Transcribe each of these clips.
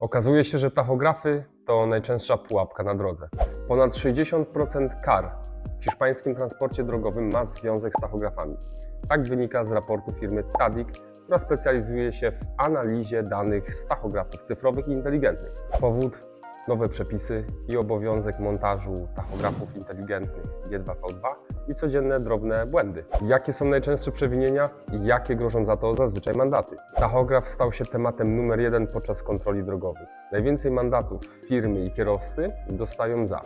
Okazuje się, że tachografy to najczęstsza pułapka na drodze. Ponad 60% kar w hiszpańskim transporcie drogowym ma związek z tachografami. Tak wynika z raportu firmy Tadic, która specjalizuje się w analizie danych z tachografów cyfrowych i inteligentnych. Powód nowe przepisy i obowiązek montażu tachografów inteligentnych G2V2 i codzienne drobne błędy. Jakie są najczęstsze przewinienia i jakie grożą za to zazwyczaj mandaty? Tachograf stał się tematem numer jeden podczas kontroli drogowych. Najwięcej mandatów firmy i kierowcy dostają za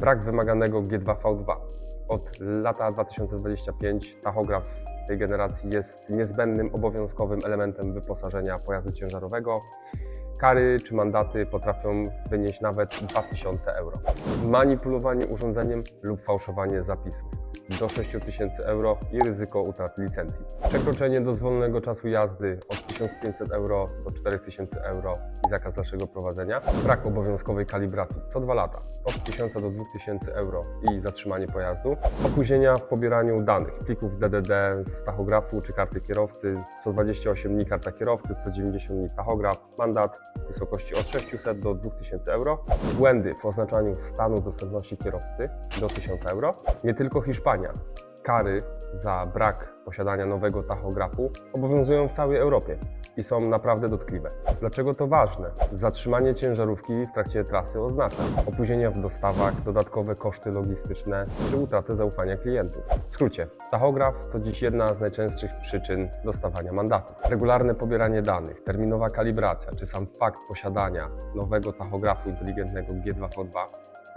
brak wymaganego G2V2. Od lata 2025 tachograf tej generacji jest niezbędnym, obowiązkowym elementem wyposażenia pojazdu ciężarowego. Kary czy mandaty potrafią wynieść nawet 2000 euro. Manipulowanie urządzeniem lub fałszowanie zapisów do 6000 euro i ryzyko utraty licencji. Przekroczenie dozwolonego czasu jazdy od 1500 euro do 4000 euro i zakaz dalszego prowadzenia. Brak obowiązkowej kalibracji co dwa lata od 1000 do 2000 euro i zatrzymanie pojazdu. Opóźnienia w pobieraniu danych, plików DDD z tachografu czy karty kierowcy. Co 28 dni karta kierowcy, co 90 dni tachograf. Mandat w wysokości od 600 do 2000 euro. Błędy w oznaczaniu stanu dostępności kierowcy do 1000 euro. Nie tylko Hiszpania. Kary za brak posiadania nowego tachografu obowiązują w całej Europie i są naprawdę dotkliwe. Dlaczego to ważne? Zatrzymanie ciężarówki w trakcie trasy oznacza opóźnienia w dostawach, dodatkowe koszty logistyczne czy utratę zaufania klientów. W skrócie, tachograf to dziś jedna z najczęstszych przyczyn dostawania mandatu. Regularne pobieranie danych, terminowa kalibracja czy sam fakt posiadania nowego tachografu inteligentnego G2V2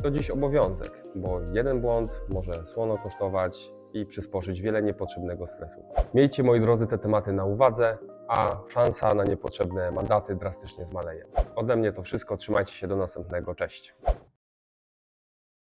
to dziś obowiązek, bo jeden błąd może słono kosztować i przysporzyć wiele niepotrzebnego stresu. Miejcie, moi drodzy, te tematy na uwadze, a szansa na niepotrzebne mandaty drastycznie zmaleje. Ode mnie to wszystko, trzymajcie się do następnego, cześć.